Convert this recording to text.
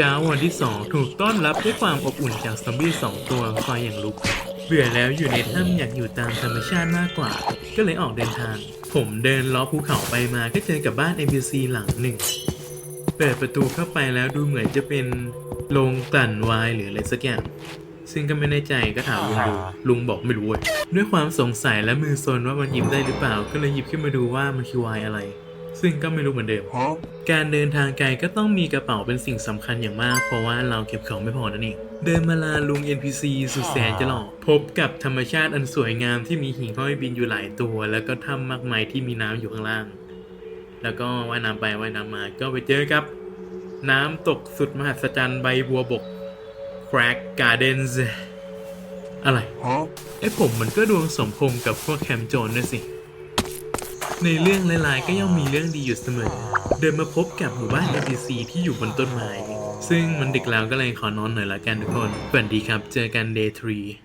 เช้าวันที่2ถูกต้อนรับด้วยความอบอุ่นจากซอมบี้สองตัวคอยอย่างลุก เบื่อแล้วอยู่ในถ้ำอยากอยู่ตามธรรมชาติมากกว่า ก็เลยออกเดินทาง ผมเดินล้อภูเขาไปมาก็เจอกับบ้าน NPC หลังหนึ่ง เปิดประตูเข้าไปแล้วดูเหมือนจะเป็นโรงกลั่นไวน์หรืออะไรสักอย่าง ซึ่งก็ไม่แน่ใจก็ถามลุงดู ลุงบอกไม่รู้เว้ยด้วยความสงสัยและมือซนว่ามันหยิบได้หรือเปล่า ก็เลยหยิบขึ้นมาดูว่ามันคือไวน์อะไร ซึ่งก็ไม่รู้เหมือนเดิม การเดินทางไกลก็ต้องมีกระเป๋าเป็นสิ่งสำคัญอย่างมาก เพราะว่าเราเก็บของไม่พอนั่นเอง เดินมาลาลุง NPC สุดแสนจะหล่อพบกับธรรมชาติอันสวยงามที่มีหิ่งห้อยบินอยู่หลายตัว แล้วก็ถ้ำมากมายที่มีน้ำอยู่ข้างล่าง แล้วก็ว่ายน้ำไปว่ายน้ำมา ก็ไปเจอกับ น้ำตกสุดมหัศจรรย์ใบบัวบก Crack Gardens อะไรไอ้ผมมันก็ดวงสมพงษ์กับพวกแคมป์โจรด้วยสิ ในเรื่องหลายๆ ก็ย่อมมีเรื่องดีอยู่เสมอ เดินมาพบกับหมู่บ้าน NPC ที่อยู่บนต้นไม้ ซึ่งมันดึกแล้วก็เลยขอนอนหน่อยละกันทุกคนฝันดีครับ เจอกัน Day 3